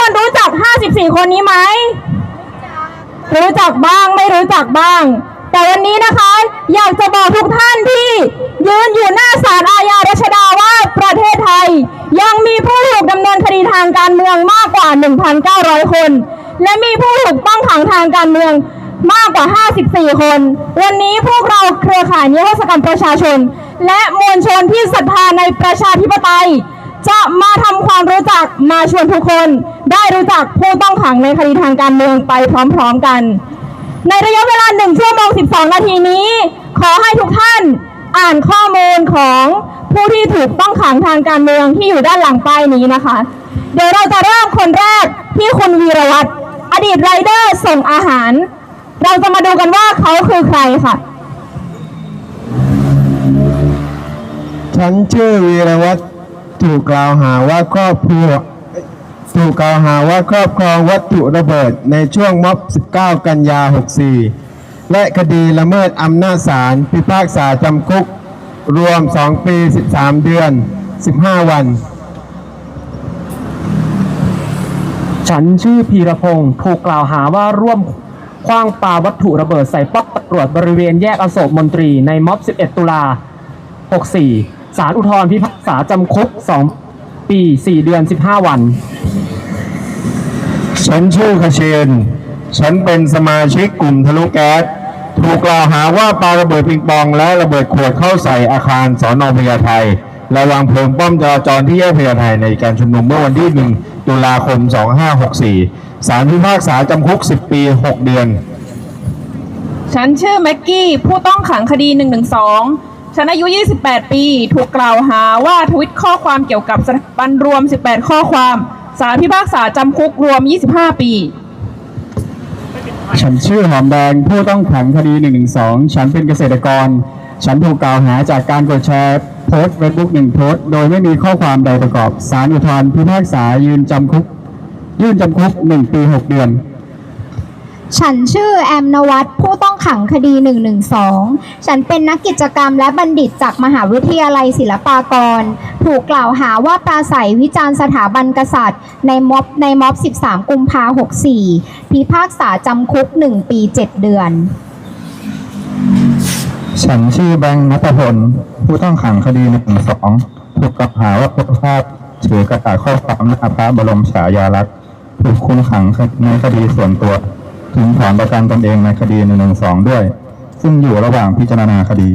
คนรู้จัก 54 คนนี้ไหม รู้จักบ้างไม่รู้จักบ้าง แต่วันนี้นะคะ อยากจะบอกทุกท่านที่ยืนอยู่หน้าศาลอาญารัชดาว่าประเทศไทย ยังมีผู้ถูกดำเนินคดีทางการเมืองมากกว่า 1,900 คน และมีผู้ถูกต้องขังทางการเมืองมากกว่า 54 คน วันนี้พวกเราเครือข่ายนิรโทษกรรมประชาชน และมวลชนที่ศรัทธาในประชาธิปไตย จะมาทำความรู้จักมาชวนทุกคน ได้รู้จักผู้ต้องขังในคดีทางการเมืองไปพร้อมๆกัน ในระยะเวลา1ชั่วโมง 12 นาทีนี้ ขอให้ทุกท่านอ่านข้อมูลของผู้ที่ถูกต้องขังทางการเมืองที่อยู่ด้านหลังป้ายนี้นะคะ เดี๋ยวเราจะเริ่มคนแรกที่คุณวีรวัตรอดีตไรเดอร์ส่งอาหาร เราจะมาดูกันว่าเขาคือใครค่ะฉันชื่อวีรวัตร ถูกกล่าวหาว่าครอบครัวถูกกล่าวหาว่าครอบครองวัตถุระเบิดในช่วงม็อบ 19 กันยา 64 และคดีละเมิดอำนาจศาลพิพากษาจำคุก รวม 2 ปี 13 เดือน 15 วัน ฉันชื่อพีรพงศ์ถูกกล่าวหาว่าร่วมคว้างปาวัตถุระเบิดใส่ป๊อกตำรวจบริเวณแยกอโศกมนตรีในม็อบ 11 ตุลา 64 ศาลอุทธรณ์พิพากษาจำคุก 2 ปี 4 เดือน 15 วัน ฉันชื่อขเชน ฉันเป็นสมาชิกกลุ่มทะลุแก๊ส ถูกกล่าวหาว่าปาระเบิดปิงปองและระเบิดขวดเข้าใส่อาคารสอนอพญาไทและวางเพลิงป้อมจราจรที่แยกพญาไทในการชุมนุมเมื่อวันที่ 1 ตุลาคม 2564 ศาลพิพากษาจำคุก 10 ปี 6 เดือน ฉันชื่อแม็กกี้ ผู้ต้องขังคดี 112 ฉันอายุ 28 ปี ถูกกล่าวหาว่าทวิตข้อความเกี่ยวกับสถาบันรวม 18 ข้อความสารพิพากษาจำคุกรวม 25 ปี ฉันชื่อหอมแดงผู้ต้องขังคดี112 ฉันเป็นเกษตรกร ฉันถูกกล่าวหาจากการกดแชร์โพสต์เฟซบุ๊กหนึ่งโพสต์โดยไม่มีข้อความใดประกอบ สารอุทธรณ์พิพากษายืนจำคุก ยื่นจำคุก 1 ปี 6 เดือน ฉันชื่อแอมนวัตผู้ต้องขังคดี 112 ฉันเป็นนักกิจกรรมและบัณฑิตจากมหาวิทยาลัยศิลปากร ถูกกล่าวหาว่าปราศัยวิจารณ์สถาบันกษัตริย์ ในม็อบในม็อบ 13 กุมภา64 พิพากษาจำคุก 1 ปี 7 เดือน ฉันชื่อแบงค์นัทพลผู้ต้องขังคดี 112 ถูกกล่าวหาว่าโพสต์ภาพถือกระดาษข้อความหน้าพระบรมฉายาลักษณ์ถูกคุมขังในคดีส่วนตัว ถึงถอนประกันตนเองในคดี 112 ด้วย ซึ่งอยู่ระหว่างพิจารณาคดี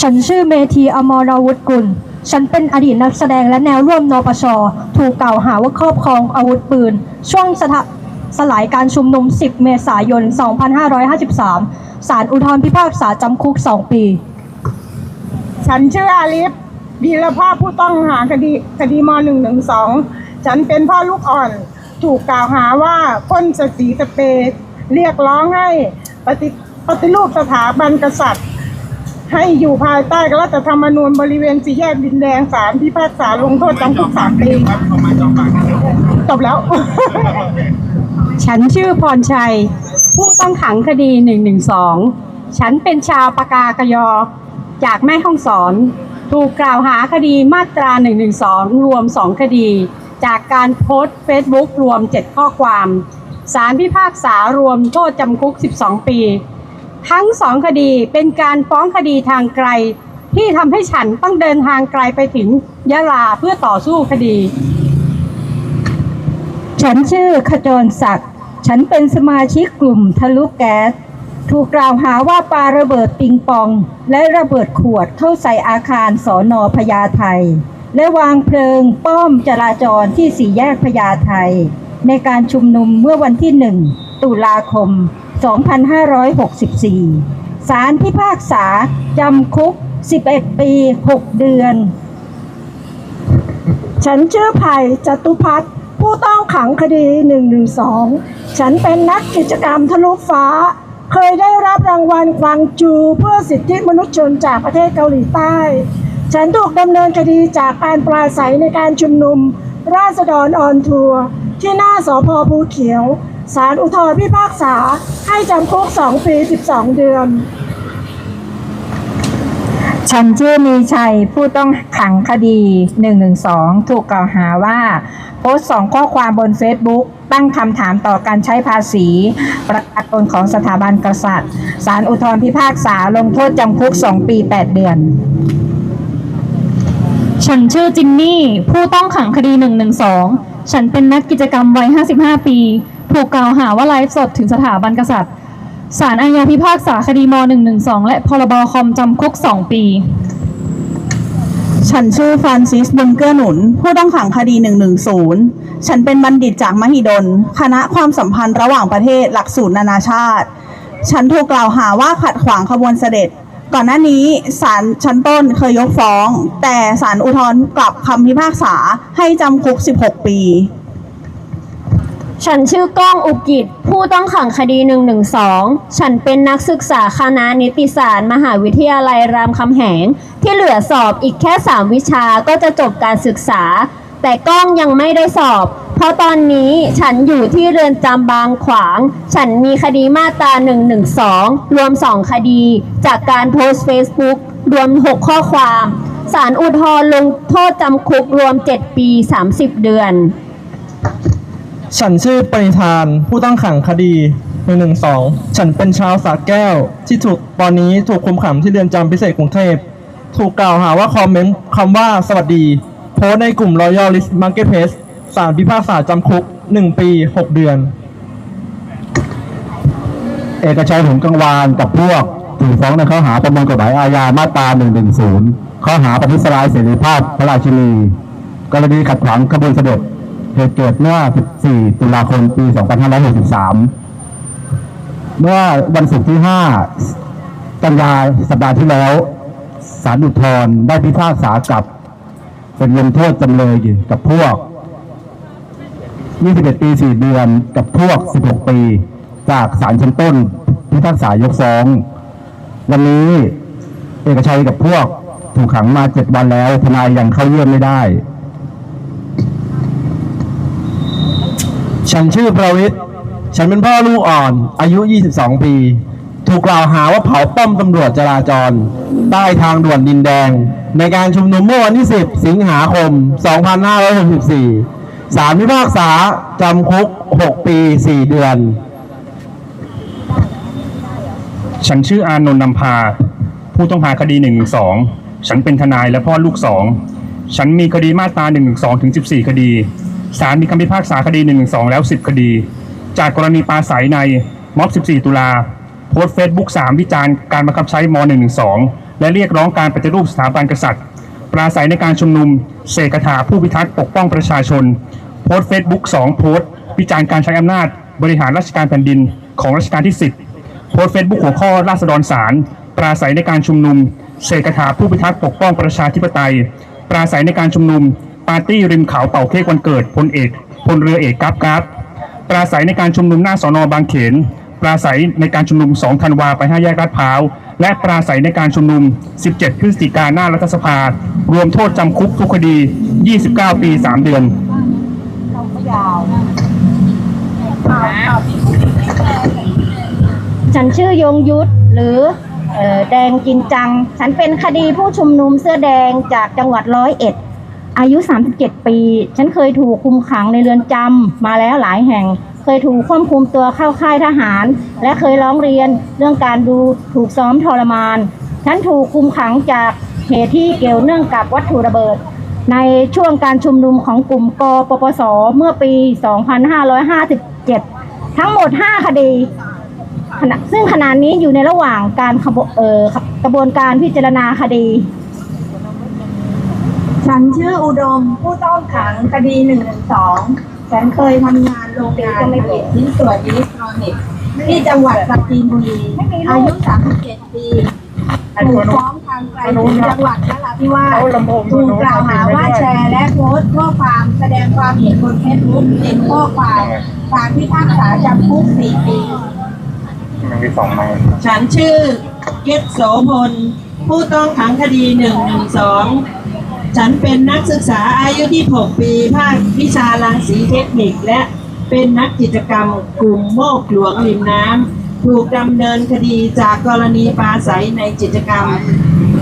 ฉันชื่อเมธีอมรวุฒิกุล ฉันเป็นอดีตนักแสดงและแนวร่วมนปช ถูกกล่าวหาว่าครอบครองอาวุธปืน ช่วงสถาสลายการชุมนุม 10 เมษายน 2553 ศาลอุทธรณ์พิพากษาจำคุก 2 ปี ฉันชื่ออาลิฟวีรภาพผู้ต้องหาคดีคดีม .112 ฉันเป็นพ่อลูกอ่อน ถูกกล่าวหาว่าพ่นสสีสเปรเรียกร้องให้ปฏิปฏิรูปสถาบันกษัตริย์ ให้อยู่ภายใต้รัฐธรรมนูญบริเวณสี่แยกดินแดงศาลพิพากษาลงโทษจำคุกสามปีจบแล้ว ฉันชื่อพรชัย ผู้ต้องขังคดี 112 ฉันเป็นชาวปากากยอ จากแม่ห้องสอน ถูกกล่าวหาคดีมาตรา 112 รวม 2 คดี จากการโพสต์เฟซบุ๊กรวม 7 ข้อความสารพิพากษารวมโทษจำคุก 12 ปี ทั้งสองคดีเป็นการฟ้องคดีทางไกล ที่ทำให้ฉันต้องเดินทางไกลไปถึงยะลาเพื่อต่อสู้คดี ฉันชื่อขจรศักดิ์ฉันเป็นสมาชิกกลุ่มทะลุแก๊ส ถูกกล่าวหาว่าปาระเบิดปิงปอง และระเบิดขวดเข้าใส่อาคารสอนอพญาไท และวางเพลิงป้อมจราจรที่สี่แยกพญาไทในการชุมนุมเมื่อวันที่ 1 ตุลาคม 2564 ศาลพิพากษาจำคุก 11 ปี 6 เดือน ฉันชื่อไผ่จตุพัฒน์ผู้ต้องขังคดี 112 ฉันเป็นนักกิจกรรมทะลุฟ้า เคยได้รับรางวัลกวางจูเพื่อสิทธิมนุษยชนจากประเทศเกาหลีใต้ ฉันถูกดำเนินคดีจากการปราศัยในการชุมนุม ราษฎรออนทัวร์ที่หน้าสพภูเขียวศาลอุทธรพิพากษาให้จำคุก 2 ปี 12 เดือน ฉันชื่อมีชัยผู้ต้องขังคดี 112 ถูกกล่าวหาว่า โพสต์สองข้อความบน Facebook ตั้งคำถามต่อการใช้ภาษี ประกาศตนของสถาบันกษัตริย์ศาลอุทธรพิพากษาลงโทษจำคุก 2 ปี 8 เดือน ฉันชื่อจินนี่ ผู้ต้องขังคดี 112 ฉันเป็นนักกิจกรรมวัย 55 ปี ถูกกล่าวหาว่าไลฟ์สดถึงสถาบันกษัตริย์ ศาลอาญาพิพากษาคดีม .112 และพรบคอมจำคุก 2 ปี ฉันชื่อฟรานซิสบุญเกื้อหนุน ผู้ต้องขังคดี 110 ฉันเป็นบัณฑิตจากมหิดล คณะความสัมพันธ์ระหว่างประเทศหลักสูตรนานาชาติ ฉันถูกกล่าวหาว่าขัดขวางขบวนเสด็จ ก่อนหน้านี้ศาลชั้นต้นเคยยกฟ้อง แต่ศาลอุทธรณ์กลับคำพิพากษาให้จำคุก 16 ปี ฉันชื่อก้องอุกิจ ผู้ต้องขังคดี 112 ฉันเป็นนักศึกษาคณะนิติศาสตร์ มหาวิทยาลัยรามคำแหง ที่เหลือสอบอีกแค่ 3 วิชาก็จะจบการศึกษา แต่กล้องยังไม่ได้สอบ เพราะตอนนี้ฉันอยู่ที่เรือนจำบางขวาง ฉันมีคดีมาตรา112 รวม 2 คดี จากการโพสต์ Facebook รวม 6 ข้อความศาลอุทธรณ์ลงโทษจำคุกรวม 7 ปี 30 เดือน ฉันชื่อปริธาน ผู้ต้องขังคดี112ฉันเป็นชาวสระแก้ว ที่ถูกตอนนี้ถูกคุมขังที่เรือนจำพิเศษกรุงเทพ ถูกกล่าวหาว่าคอมเมนต์คำว่าสวัสดี โพสต์ในกลุ่ม Royal List Marketplace ศาลพิพากษาจำคุก 1 ปี 6 เดือน เอกชัยหงส์กังวานกับพวกถูกฟ้องในข้อหาประมวลกฎหมายอาญามาตรา 110 ข้อหาปฏิสลายเสรีภาพพระราชินี กรณีขัดขวางขบวนเสด็จเหตุเกิดเมื่อ 14 ตุลาคม ปี 2563 เมื่อวันศุกร์ที่ 5 กันยาสัปดาห์ที่แล้ว ศาลอุทธรณ์ได้พิพากษากับ เป็นลงโทษจำเลยกับพวก 21 ปี 4 เดือน กับพวก 16 ปี จากศาลชั้นต้น พิพากษายกฟ้อง วันนี้เอกชัยกับพวกถูกขังมา 7 วันแล้ว ทนายยังเข้าเยี่ยมไม่ได้ ฉันชื่อประวิทย์ฉันเป็นพ่อลูกอ่อน อายุ 22 ปี ถูกกล่าวหาว่าเผาป้อมตำรวจจราจร ใต้ทางด่วนดินแดง ในการชุมนุมเมื่อวันที่ 10 สิงหาคม 2564ศาลพิพากษาจำคุก 6 ปี 4 เดือน ฉันชื่ออานนท์นำพา ผู้ต้องหาคดี1นึฉันเป็นทนายและพ่อลูกสองฉันมีคดีมาตรา1นึถึง 14 คดีศาลมีคำพิพากษาคดี1นึแล้ว 10 คดี จากกรณีปาศัยในม็อบ 14 ตุลา โพสต์เฟซบุ๊ก3วิจารณ์การบังคับใช้ม .112 และเรียกร้องการปฏิรูปสถาบันกษัตริย์ ปราศัยในการชุมนุม เสกคาถาผู้พิทักษ์ปกป้องประชาชน โพสต์เฟซบุ๊ก2โพสต์วิจารณ์การใช้อำนาจ บริหารราชการแผ่นดินของรัชกาลที่ 10 โพสต์เฟซบุ๊กหัวข้อราษฎรสาร ปราศัยในการชุมนุม เสกคาถาผู้พิทักษ์ปกป้องประชาธิปไตย ปราศัยในการชุมนุม ปาร์ตี้ริมเขาเป่าเค้กวันเกิดพลเอกพลเรือเอกกราฟกราฟปราศัยในการชุมนุมหน้าสอนอบางเขน ปราศัยในการชุมนุม 2 ธันวาไป 5 แยกลาดพร้าว และปราศัยในการชุมนุม 17 พฤศจิกาหน้ารัฐสภา รวมโทษจำคุกทุกคดี 29 ปี 3 เดือนฉันชื่อยงยุทธหรือออแดงจินจัง ฉันเป็นคดีผู้ชุมนุมเสื้อแดงจากจังหวัดร้อยเอ็ด อายุ 37 ปี ฉันเคยถูกคุมขังในเรือนจำมาแล้วหลายแห่ง เคยถูกควบคุมตัวเข้าค่ายทหาร และเคยร้องเรียนเรื่องการดูถูกซ้อมทรมาน ฉันถูกคุมขังจากเหตุที่เกี่ยวเนื่องกับวัตถุระเบิด ในช่วงการชุมนุมของกลุ่มกปปส เมื่อปี 2557 ทั้งหมด 5 คดี ซึ่งขณะนี้อยู่ในระหว่างการขบกระบวนการพิจารณาคดีฉันชื่ออุดมผู้ต้องขังคดี112 ฉันเคยทำงานโรงงานผลิตชิ้นส่วนอิเล็กทรอนิกส์ที่จังหวัดปราจีนบุรี อายุ 37 ปีถูกฟ้องทางไกลถึงจังหวัดนราธิวาสถูกกล่าวหาว่าแชร์และโพสต์ข้อความแสดงความเห็นบนเฟซบุ๊กเป็นข้อความการพิพากษาจำคุก 4 ปีมันมีสองไม้ฉันชื่อเกตโสพลผู้ต้องขังคดี 112 ฉันเป็นนักศึกษาอายุที่ 6 ปี ภาควิชารังสีเทคนิค และเป็นนักกิจกรรมกลุ่มโมกหลวงริมน้ำถูกดำเนินคดีจากกรณีปราศัยในกิจกรรม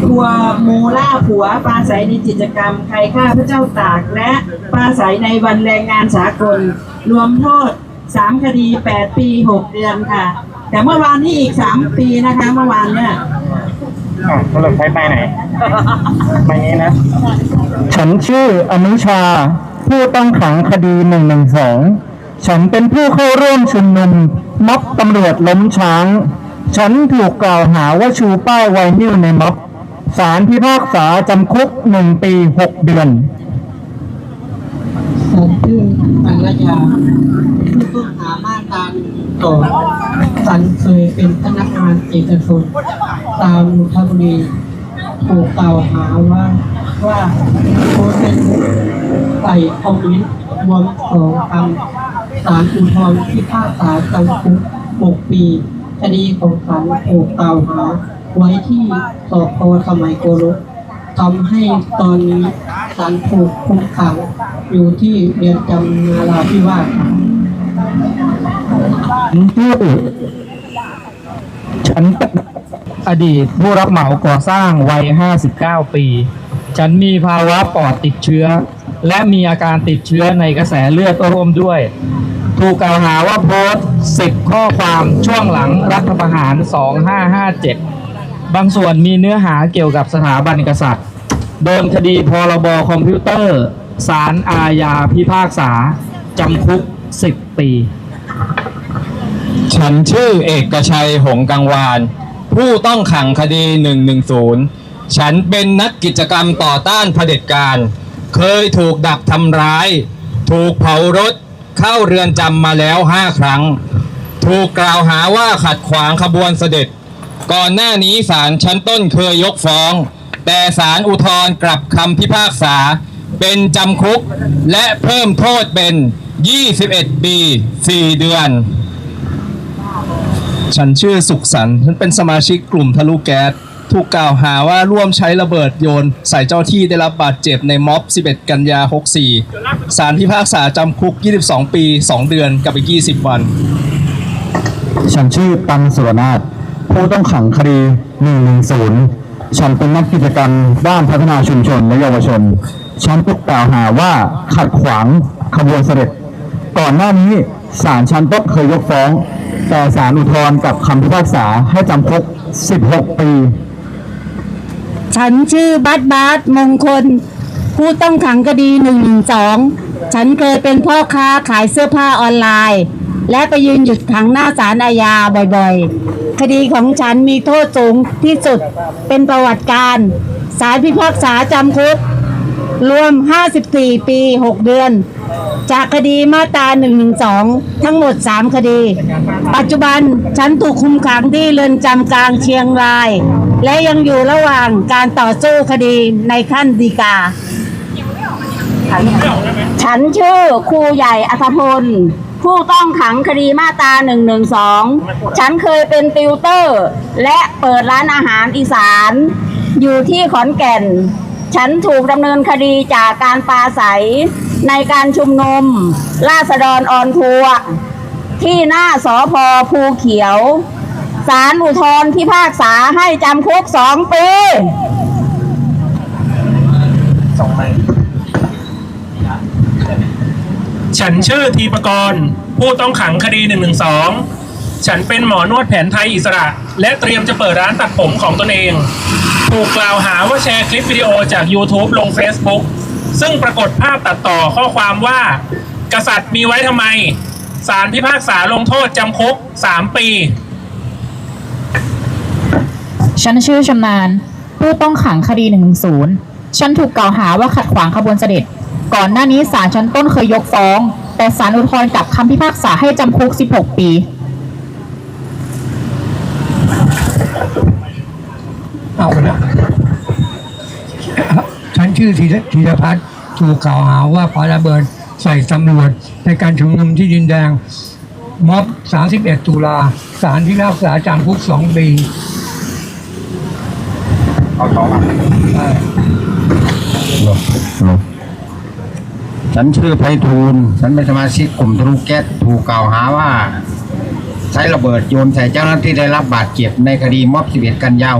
ครัวมูล่าผัวปราศัยในกิจกรรมใครฆ่าพระเจ้าตาก และปราศัยในวันแรงงานสากล รวมโทษ 3 คดี 8 ปี 6 เดือนค่ะ แต่เมื่อวานนี้อีก 3 ปีนะคะเมื่อวานเนี่ย สรุปใช้ไปไหนไปนี้นะ ฉันชื่ออนุชา ผู้ต้องขังคดี112ฉันเป็นผู้เข้าร่วมชุมนุมม็อบตำรวจล้มช้าง ฉันถูกกล่าวหาว่าชูป้ายไวนิวในม็อบศาลพิพากษาจำคุก1ปี6เดือนฉันชื่อปัญญาผู้ต้องหามาตราต่อ ฉันเคยเป็นพนักงานเอกชนตามนนทบุรีถูกกล่าวหาว่าว่าโพสต์เซบุ๊กใส่คอมเมนต์รวมสองคำศาลอุทธรณ์พิพากษาจำคุก6ปีคดีของฉันถูกกล่าวหา ไว้ที่สพสมัยโกลกทำให้ตอนนี้ฉันถูกคุมขังอยู่ที่เรือนจำนาราธิวาส ชื่อฉันเป็นอดีตผู้รับเหมาก่อสร้างวัย 59 ปี ฉันมีภาวะปอดติดเชื้อ และมีอาการติดเชื้อในกระแสเลือดร่วมด้วย ถูกกล่าวหาว่าโพสต์10 ข้อความช่วงหลังรัฐประหาร 2557 บางส่วนมีเนื้อหาเกี่ยวกับสถาบันกษัตริย์ โดนคดีพรบคอมพิวเตอร์ศาลอาญาพิพากษา จำคุก 10 ปี ฉันชื่อเอกชัยหงกังวาน ผู้ต้องขังคดี 110 ฉันเป็นนักกิจกรรมต่อต้านเผด็จการ เคยถูกดักทำร้าย ถูกเผารถ เข้าเรือนจำมาแล้ว5ครั้ง ถูกกล่าวหาว่าขัดขวางขบวนเสด็จ ก่อนหน้านี้ศาลชั้นต้นเคยยกฟ้อง แต่ศาลอุทธร์กลับคำพิพากษา เป็นจำคุก และเพิ่มโทษเป็น 21 ปี 4 เดือน ฉันชื่อสุขสันต์ฉันเป็นสมาชิกกลุ่มทะลุแก๊สถูกกล่าวหาว่าร่วมใช้ระเบิดโยน ใส่เจ้าที่ได้รับบาดเจ็บในม็อบ 11 กันยา 64ศาลพิพากษาจำคุก 22 ปี 2 เดือนกับอีก 20 วัน ฉันชื่อปันสุรนาถผู้ต้องขังคดี 110 ฉันเป็นนักกิจกรรมด้านพัฒนาชุมชนและเยาวชน ฉันถูกกล่าวหาว่าขัดขวางขบวนเสด็จ ก่อนหน้านี้ศาลชั้นต้นเคยยกฟ้อง แต่ศาลอุทธรณ์กับคำพิพากษาให้จำคุก 16 ปี ฉันชื่อบัตบาสมงคล ผู้ต้องขังคดี1นึฉันเคยเป็นพ่อค้าขายเสื้อผ้าออนไลน์ และไปยืนหยุดขังหน้าศาลอาญาบ่อยๆ คดีของฉันมีโทษสูงที่สุดเป็นประวัติการศาลพิพากษาจำคุก รวม 54 ปี 6 เดือน จากคดีมาตรา112 ทั้งหมด 3 คดี ปัจจุบันฉันถูกคุมขังที่เรือนจำกลางเชียงราย และยังอยู่ระหว่างการต่อสู้คดีในขั้นฎีกา ฉันชื่อครูใหญ่อัธพล ผู้ต้องขังคดีมาตรา112 ฉันเคยเป็นติวเตอร์ และเปิดร้านอาหารอีสาน อยู่ที่ขอนแก่น ฉันถูกดำเนินคดีจากการปาศัยในการชุมนุมราษฎรออนทัวร์ที่หน้าสอพอภูเขียวศาลอุทธรพิพากษาให้จำคุกสองปีฉันชื่อทีปกรณ์ผู้ต้องขังคดี112ฉันเป็นหมอนวดแผนไทยอิสระ และเตรียมจะเปิดร้านตัดผมของตนเอง ถูกกล่าวหาว่าแชร์คลิปวิดีโอจาก YouTube ลง Facebook ซึ่งปรากฏภาพตัดต่อข้อความว่า กษัตริย์มีไว้ทำไมศาลพิพากษาลงโทษจำคุก 3 ปี ฉันชื่อชำนาญ ผู้ต้องขังคดี110 ฉันถูกกล่าวหาว่าขัดขวางขบวนเสด็จ ก่อนหน้านี้ศาลชั้นต้นเคยยกฟ้อง แต่ศาลอุทธรณ์กลับคำพิพากษาให้จำคุก 16 ปี เอาไปแล้วฉัน ชื่อธีรธีรพัฒน์ถูกกล่าวหาว่าปาระเบิดใส่ตำรวจในการชุมนุมที่ดินแดงม็อบ 31 ตุลาศาลพิพากษาจำคุก 2 ปีเอาสองอะฉันชื่อไพฑูรย์ฉันเป็นสมาชิกกลุ่มทะลุแก๊สถูกกล่าวหาว่า ใช้ระเบิดโยนใส่เจ้าหน้าที่ได้รับบาดเจ็บในคดีม็อบ 11 กันยา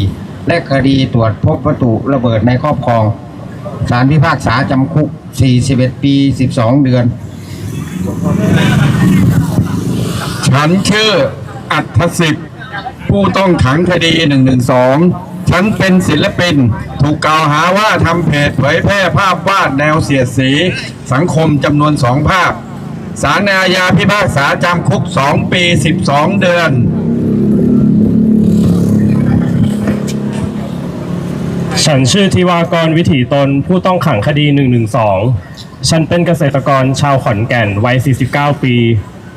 64 และคดีตรวจพบวัตถุระเบิดในครอบครอง ศาลพิพากษาจำคุก 41 ปี 12 เดือน ฉันชื่ออัธสิทธิ์ผู้ต้องขังคดี 112 ฉันเป็นศิลปิน ถูกกล่าวหาว่าทำเพจเผยแพร่ภาพวาดแนวเสียดสี สังคมจำนวนสองภาพสารอาญาพิพากษาจำคุก 2 ปี 12 เดือน ฉันชื่อธิวากรวิถีตนผู้ต้องขังคดี 112 ฉันเป็นเกษตรกรชาวขอนแก่นวัย 49 ปี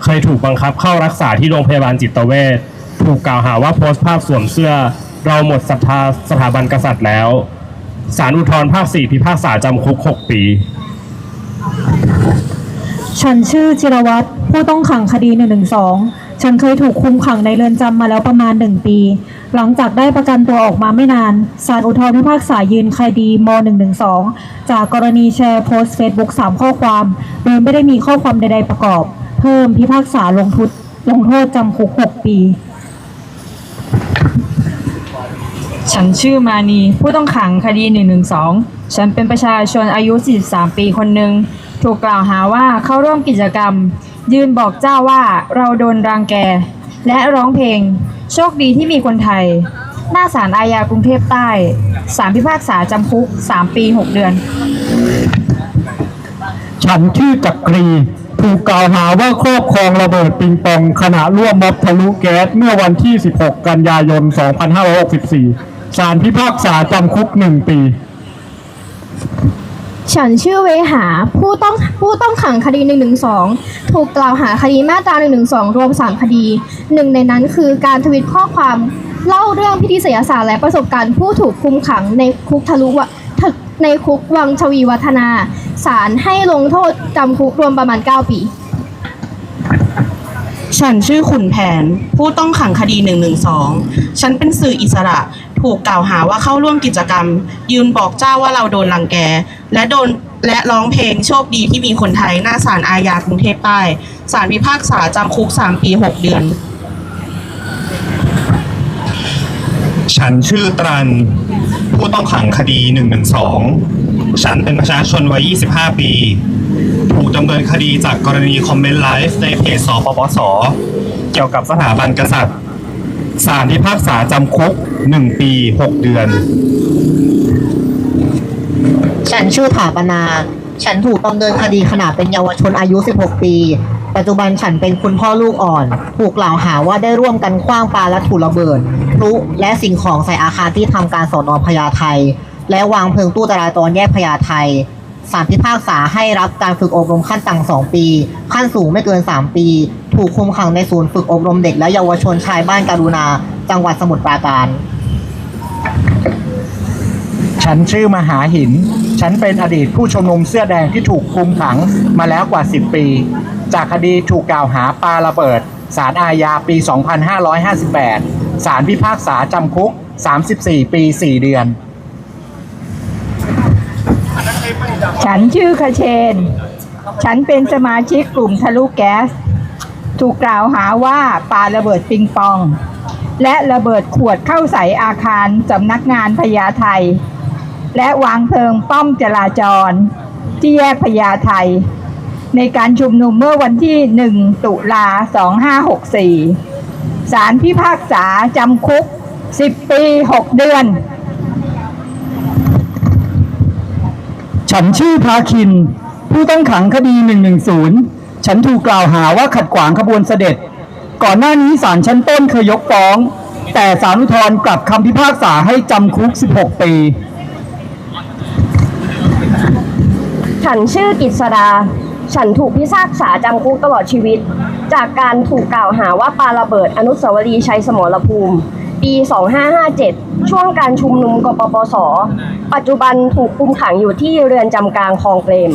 เคยถูกบังคับเข้ารักษาที่โรงพยาบาลจิตเวชถูกกล่าวหาว่าโพสต์ภาพสวมเสื้อ เราหมดศรัทธาสถาบันกษัตริย์แล้วศาลอุทธรณ์ภาค 4 พิพากษาจำคุก 6 ปี ฉันชื่อจิรวัตรผู้ต้องขังคดี 112 ฉันเคยถูกคุมขังในเรือนจำมาแล้วประมาณ 1 ปี หลังจากได้ประกันตัวออกมาไม่นาน ศาลอุทธรณ์พิพากษายืนคดีม 112 จากกรณีแชร์โพสต์เฟซบุ๊ก3ข้อความ โดยไม่ได้มีข้อความใดๆประกอบ เพิ่มพิพากษาลงทุนลงโทษจำคุก 6 ปี ฉันชื่อมานี ผู้ต้องขังคดี 112 ฉันเป็นประชาชนอายุ 43 ปีคนหนึ่ง ถูกกล่าวหาว่าเข้าร่วมกิจกรรม ยืนบอกเจ้าว่าเราโดนรังแก และร้องเพลง โชคดีที่มีคนไทย หน้าศาลอาญากรุงเทพใต้ศาลพิพากษาจำคุก3ปี6เดือน ฉันชื่อจักรี ถูกกล่าวหาว่าครอบครองระเบิดปิงปองขณะร่วมม็อบทะลุแก๊สเมื่อวันที่ 16 กันยายน 2564 ศาลพิพากษาจำคุก 1 ปี ฉันชื่อเวหา ผู้ต้องผู้ต้องขังคดี 112 ถูกกล่าวหาคดีมาตรา 112 รวม 3 คดี หนึ่งในนั้นคือการทวิตข้อความเล่าเรื่องพิธีศิลศาสตร์และประสบการณ์ผู้ถูกคุมขังในคุกทะลุวะทะในคุกวังชวีวัฒนา ศาลให้ลงโทษจำคุกรวมประมาณ 9 ปี ฉันชื่อขุนแผน ผู้ต้องขังคดี 112 ฉันเป็นสื่ออิสระ ถูกกล่าวหาว่าเข้าร่วมกิจกรรม ยืนบอกเจ้าว่าเราโดนรังแก และโดนและร้องเพลงโชคดีที่มีคนไทยหน้าศาลอาญากรุงเทพใต้ศาลพิพากษาจำคุก 3 ปี 6 เดือน ฉันชื่อตรัน ผู้ต้องขังคดี 112 ฉันเป็นประชาชนวัย 25 ปี ถูกดำเนินคดีจากกรณีคอมเมนต์ไลฟ์ในเพจสปปส เกี่ยวกับสถาบันกษัตริย์ศาลพิพากษาจำคุก 1 ปี 6 เดือน ฉันชื่อถาปนา ฉันถูกดำเนินคดีขณะเป็นเยาวชนอายุ 16 ปี ปัจจุบันฉันเป็นคุณพ่อลูกอ่อน ถูกกล่าวหาว่าได้ร่วมกันคว้างปาและถูระเบิดพลุและสิ่งของใส่อาคารที่ทำการสอนอพญาไทและวางเพลิงตู้จราจรแยกพญาไทศาลพิพากษาให้รับการฝึกอบรมขั้นต่ำ2ปี ขั้นสูงไม่เกิน 3 ปี ถูกคุมขังในศูนย์ฝึกอบรมเด็กและเยาวชนชายบ้านการุณา จังหวัดสมุทรปราการ ฉันชื่อมหาหิน ฉันเป็นอดีตผู้ชุมนุมเสื้อแดงที่ถูกคุมขังมาแล้วกว่า 10 ปี จากคดีถูกกล่าวหาปาระเบิด สารอาญาปี 2558 สารพิพากษาจำคุก 34 ปี 4 เดือน ฉันชื่อคเชน ฉันเป็นสมาชิกกลุ่มทะลุแก๊ส ถูกกล่าวหาว่าปาระเบิดปิงปองและระเบิดขวดเข้าใส่อาคารสำนักงานพญาไท และวางเพลิงป้อมจราจร ที่แยกพญาไทในการชุมนุมเมื่อวันที่ 1 ตุลา 2564 ศาลพิพากษาจำคุก 10 ปี 6 เดือน ฉันชื่อพาคิน ผู้ต้องขังคดี 110 ฉันถูกกล่าวหาว่าขัดขวางขบวนเสด็จ ก่อนหน้านี้ศาลชั้นต้นเคยยกฟ้อง แต่ศาลอุทธรณ์กลับคำพิพากษาให้จำคุก 16 ปี ฉันชื่อกิษดา ฉันถูกพิพากษาจำคุกตลอดชีวิต จากการถูกกล่าวหาว่าปาระเบิดอนุสาวรีย์ชัยสมรภูมิ ปี 2557 ช่วงการชุมนุมกปปส ปัจจุบันถูกคุมขังอยู่ที่เรือนจำกลางคลองเปรม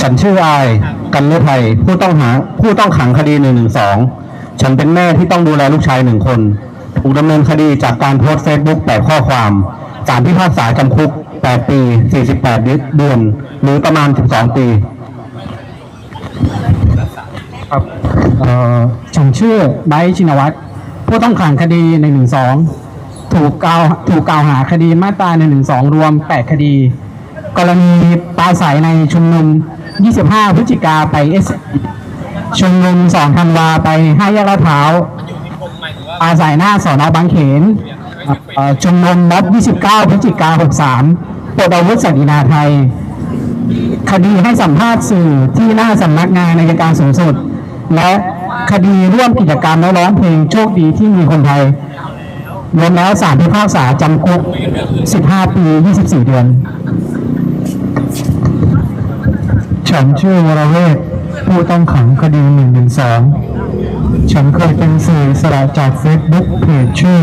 ฉันชื่ออาย กันเลไทยผู้ต้องหาผู้ต้องขังคดี 112 ฉันเป็นแม่ที่ต้องดูแลลูกชายหนึ่งคน ถูกดำเนินคดีจากการโพสต์เฟซบุ๊กแปดข้อความศาลพิพากษาจำคุก 8 ปี 48 เดือน หรือประมาณ 12 ปีครับเอ่อฉันชื่อไบร์ทชินวัตรผู้ต้องขังคดี112 ถูกกล่าวถูกกล่าวหาคดีมาตรา112 รวม 8 คดี กรณีปราศัยในชุมนุม 25 พฤศจิกาไปเอสชุมนุม 2 ธันวาไป5แยกลาดพร้าวอาศัยหน้าสอนอบางเขนเอ่อชุมนุมม็อบ29 พฤศจิกา 63 ปลดอาวุธสันตินาไทย คดีให้สัมภาษณ์สื่อที่หน้าสำนักงานในการสูงสุด และคดีร่วมกิจกรรมและร้องเพลงโชคดีที่มีคนไทยรวมแล้วสารพิพากษาจำคุก 15 ปี 24 เดือน ฉันชื่อวรเวทผู้ต้องขังคดี 112 ฉันเคยเป็นสื่อสระจากเฟซบุ๊กเพจชื่อ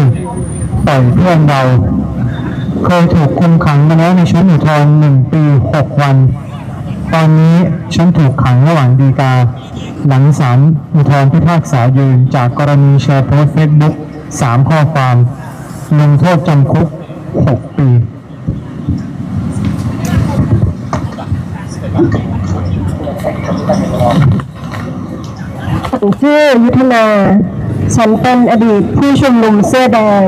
ปล่อยเพื่อนเรา เคยถูกคุมขังมาแล้วในชั้นอุทธรณ์หนึ่งปี6วัน ตอนนี้ฉันถูกขังระหว่างดีกา หลังศาลอุทธรณ์พิพากษายืนจากกรณีแชร์โพสต์เฟซบุ๊กสามข้อความลงโทษจำคุก6ปีชื่อยุทธนา ฉันเป็นอดีตผู้ชุมนุมเสื้อแดง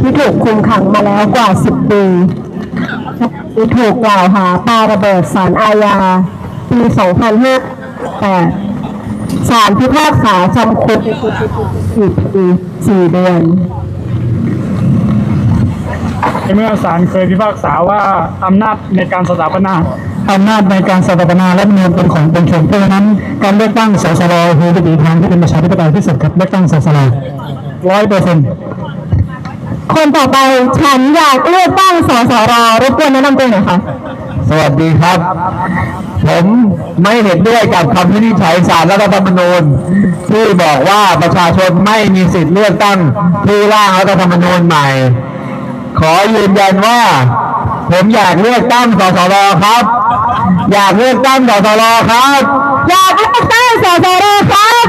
ที่ถูกคุมขังมาแล้วกว่า 10 ปีที่ถูกกล่าวหาปาระเบิดสารอาญา ปี 2008ศาลพิพากษาจำคุก4ปี4เดือนในเมื่อศาลเคยพิพากษาว่าอำนาจในการสถาปนา อำนาจในการสถาปนาและดำเนินเป็นของปวงชนเพราะฉะนั้นการเลือกตั้งสสรคือวิธีทางที่เป็นประชาธิปไตยที่สุดครับเลือกตั้งสสรร้อยเปอร์เซ็นต์คนต่อไปฉันอยากเลือกตั้งสสรรบกวนแนะนำตัวหน่อยค่ะสวัสดีครับ ผมไม่เห็นด้วยกับคำวินิจฉัยศาลรัฐธรรมนูญที่บอกว่าประชาชนไม่มีสิทธิ์เลือกตั้งผู้ร่างรัฐธรรมนูญใหม่ ขอยืนยันว่า ผมอยากเลือกตั้งสสรครับ อยากเลือกตั้งสสรครับ อยากเลือกตั้งสสรครับ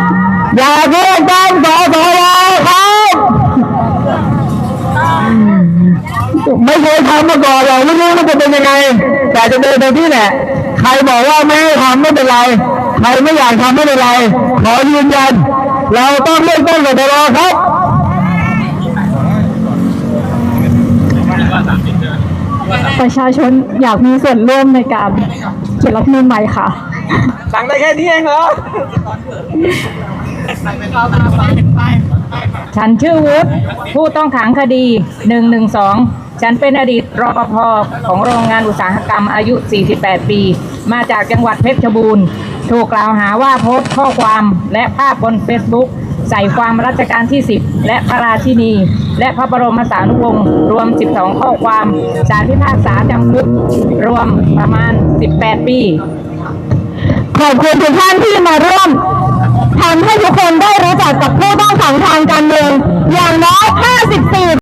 อยากเลือกตั้งสสรครับ ไม่เคยทำมาก่อนหรอกไม่รู้ว่าจะเป็นยังไง แต่จะเดินไปที่แหละใครบอกว่าไม่ให้ทำไม่เป็นไร ใครไม่อยากทำไม่เป็นไร ขอยืนยัน เราต้องเลือกตั้งสสรครับ ประชาชนอยากมีส่วนร่วมในการเขียนรัฐธรรมนูญใหม่ค่ะ สั่งได้แค่นี้เองเหรอฉันชื่อวุฒิผู้ต้องขังคดี 112 ฉันเป็นอดีตรปภของโรงงานอุตสาหกรรมอายุ 48 ปี มาจากจังหวัดเพชรบูรณ์ ถูกกล่าวหาว่าโพสต์ข้อความและภาพบนเฟซบุ๊ก ใส่ความรัชกาลที่ 10 และพระราชินี และพระบรมสารุวงศ์รวม 12 ข้อความสารพิพากษาจำคุกรวมประมาณ 18 ปี ขอบคุณทุกท่านที่มาร่วมทำให้ทุกคนได้รู้จักกับผู้ต้องขังทางการเมืองอย่างน้อย 54